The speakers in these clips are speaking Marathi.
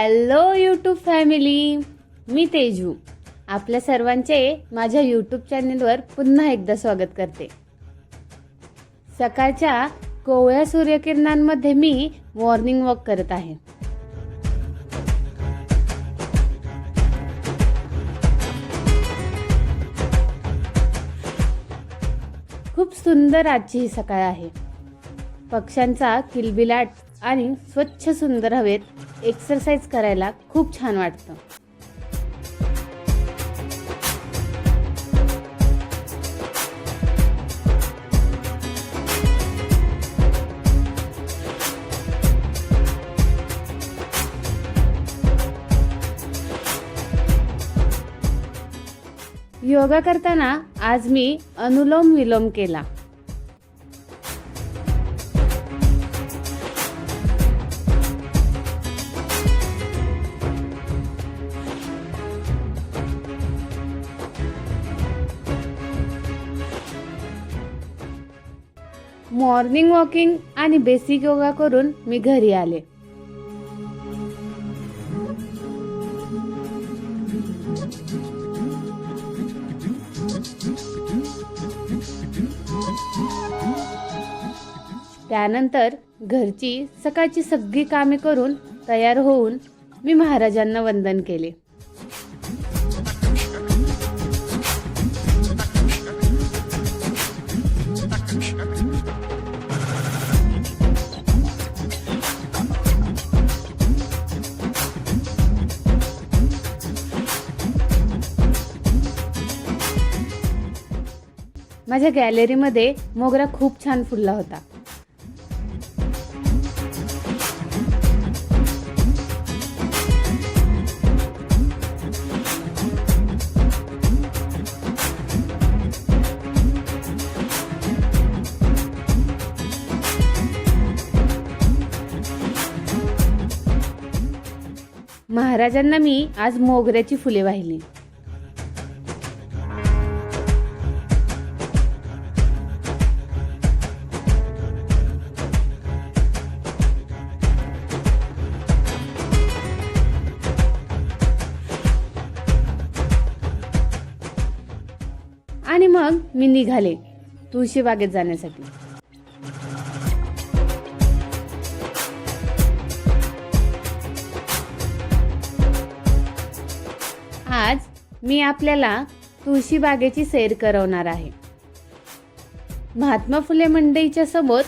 हॅलो यूट्यूब फॅमिली मी तेजू. आपल्या सर्वांचे माझ्या यूट्यूब चॅनेलवर पुन्हा एकदा स्वागत करते. सकाळच्या कोवळ्या सूर्यकिरणांमध्ये मी मॉर्निंग वॉक करत आहे. खूप सुंदर आजची ही सकाळ आहे. पक्ष्यांचा किलबिलाट आणि स्वच्छ सुंदर हवेत एक्सरसाइज करायला खूप छान वाटतं. योगा करताना आज मी अनुलोम विलोम केला. मॉर्निंग वॉकिंग आणि बेसिक योगा करून मी घरी आले. त्यानंतर घरची सकाळची सगळी कामे करून तयार होऊन मी महाराजांना वंदन केले. माझ्या गॅलरीमध्ये मोगरा खूप छान फुलला होता. महाराजांना मी आज मोगऱ्याची फुले वाहिली. मग मी निघाले तुळशीबागेत जाण्यासाठी. आज मी आपल्याला तुळशीबागेची सैर करवणार आहे. महात्मा फुले मंडईच्या समोर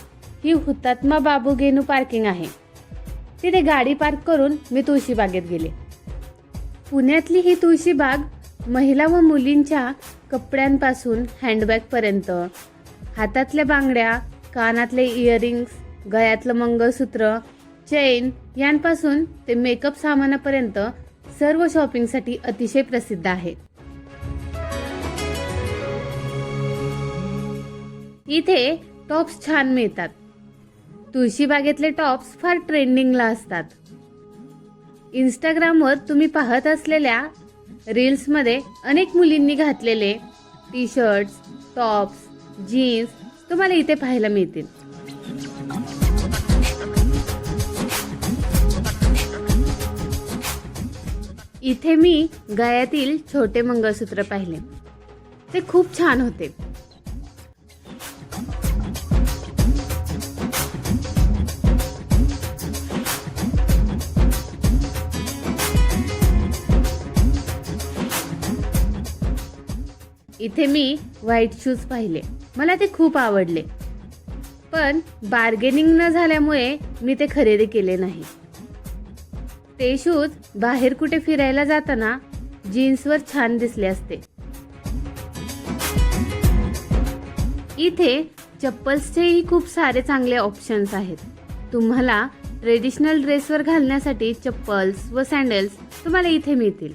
ही हुतात्मा बाबू गेनू पार्किंग आहे. तिथे गाडी पार्क करून मी तुळशीबागेत गेले. पुण्यातली ही तुळशीबाग महिला व मुलींच्या कपड्यांपासून हँडबॅगपर्यंत. हातातल्या बांगड्या कानातले इयरिंग्स गळ्यातलं मंगळसूत्र चेन यांपासून ते मेकअप सामानापर्यंत सर्व शॉपिंगसाठी अतिशय प्रसिद्ध आहे. इथे टॉप्स छान मिळतात. तुळशीबागेतले टॉप्स फार ट्रेंडिंगला असतात. इंस्टाग्रामवर तुम्ही पाहत असलेल्या रील्समध्ये अनेक मुलींनी घातलेले टी शर्ट्स टॉप्स जीन्स तुम्हाला इथे पाहायला मिळतील. इथे मी गळ्यातील छोटे मंगळसूत्र पाहिले. ते खूप छान होते. इथे मी व्हाईट शूज पाहिले. मला ते खूप आवडले. पण बार्गेनिंग न झाल्यामुळे मी ते खरेदी केले नाही. ते शूज बाहेर कुठे फिरायला जाताना जीन्सवर छान दिसले असते. इथे चप्पल्सचेही खूप सारे चांगले ऑप्शन्स आहेत. तुम्हाला ट्रेडिशनल ड्रेसवर घालण्यासाठी चप्पल्स व सँडल्स तुम्हाला इथे मिळतील.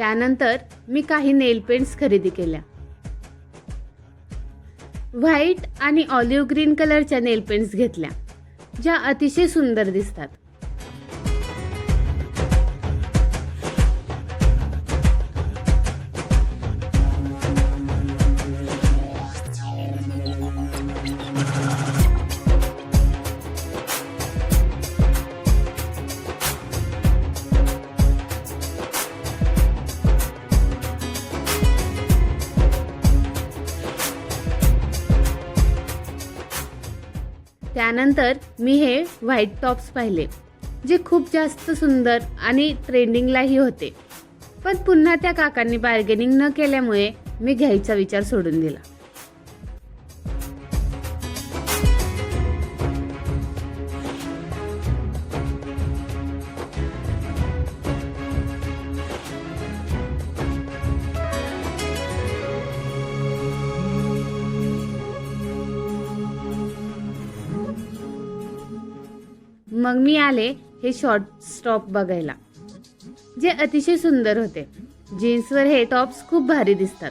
त्यानंतर मी काही नेल पेंट्स खरेदी केल्या. व्हाईट आणि ऑलिव्ह ग्रीन कलरच्या नेल पेंट्स घेतल्या ज्या अतिशय सुंदर दिसतात. त्यानंतर मी हे व्हाईट टॉप्स पाहिले जे खूप जास्त सुंदर आणि ट्रेंडिंगलाही होते. पण पुन्हा त्या काकांनी बार्गेनिंग न केल्यामुळे मी घ्यायचा विचार सोडून दिला. मग मी आले हे शॉर्ट स्टॉप बघायला. जे अतिशय सुंदर होते. जीन्सवर हे टॉप्स खूप भारी दिसतात.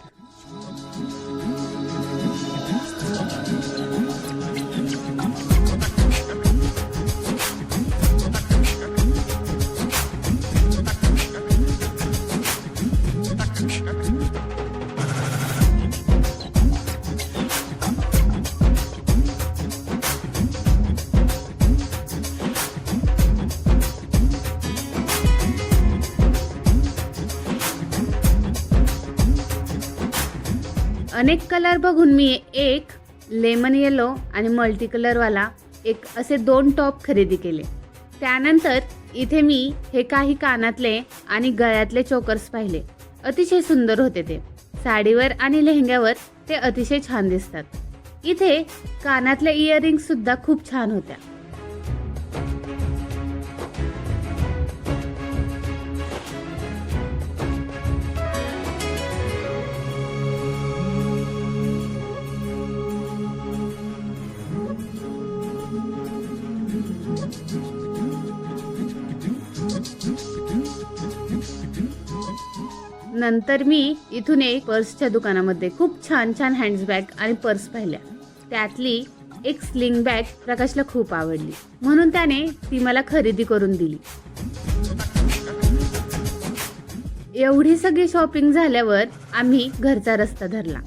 अनेक कलर बघून मी एक लेमन येलो आणि मल्टी कलरवाला एक असे दोन टॉप खरेदी केले. त्यानंतर इथे मी हे काही कानातले आणि गळ्यातले चोकर्स पाहिले. अतिशय सुंदर होते ते. साडीवर आणि लेहंग्यावर ते अतिशय छान दिसतात. इथे कानातल्या इयरिंग्स सुद्धा खूप छान होत्या. नंतर मी इथून एक पर्सच्या दुकानामध्ये खूप छान छान हँड्सबॅग आणि पर्स पाहिल्या. त्यातली एक स्लिंग बॅग प्रकाशला खूप आवडली. म्हणून त्याने ती मला खरेदी करून दिली. एवढी सगळी शॉपिंग झाल्यावर आम्ही घरचा रस्ता धरला.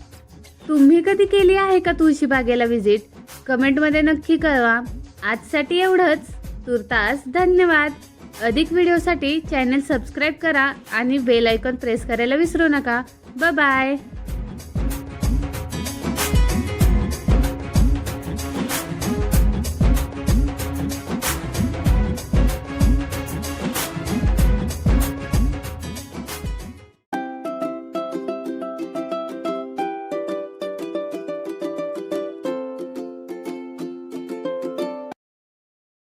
तुम्ही कधी केली आहे का तुळशी बागेला व्हिजिट कमेंटमध्ये नक्की कळवा. आजसाठी एवढंच. तुर्तास धन्यवाद. अधिक व्हिडिओसाठी चॅनल सबस्क्राईब करा आणि बेल आयकॉन प्रेस करायला विसरू नका. बाय